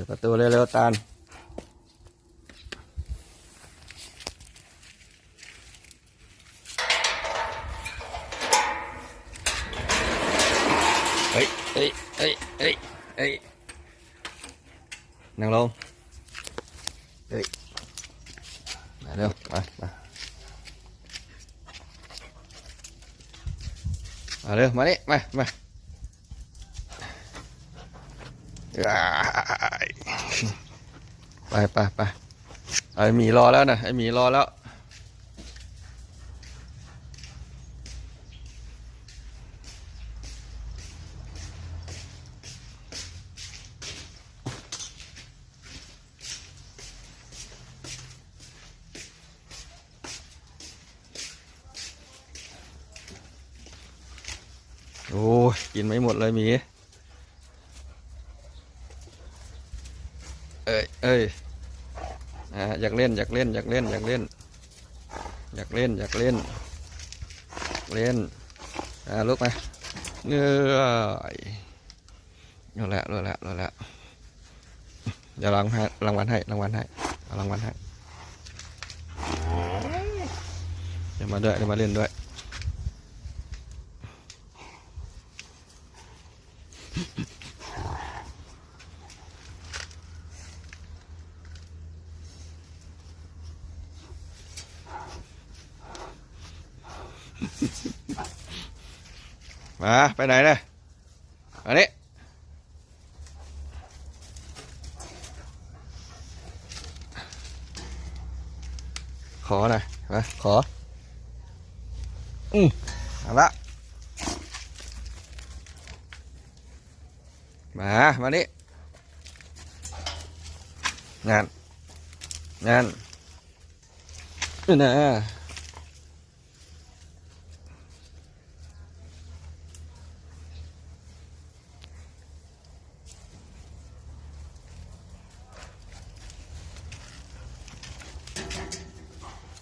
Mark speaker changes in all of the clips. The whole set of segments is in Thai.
Speaker 1: ปิดประตูเร็วๆตาลเฮ้ยเฮ้ยเฮ้ยเฮ้ยเฮ้ยนั่งลงเฮ้ยมาเร็วมามามาเร็วมานี่มามาอ้าย ไปไปไปไอหมีรอแล้วนะไอหมีรอแล้ว โอ้ยกินไม่หมดเลยหมี เอ้ยเอ้ยอ่าอยากเล่นอยากเล่นอยากเล่นอยากเล่น อยากเล่นอยากเล่น เล่นอ่าลุกมาเงยรู้แล้วรู้แล้วรู้แล้วเดี๋ยวรางวัลรางวัลให้รางวัลให้เอารางวัลให้เดี๋ยวมาด้วยเดี๋ยวมาเล่นด้วย มาไปไหนเนี่ยอันนี้ขอหน่อยมาขอ อืมเอาละมา มานี่งานงานนี่นะ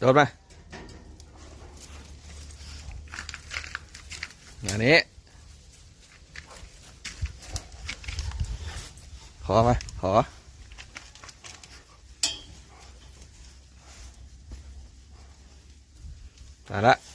Speaker 1: โดดมาอย่างนี้ ขอมาขอมาละ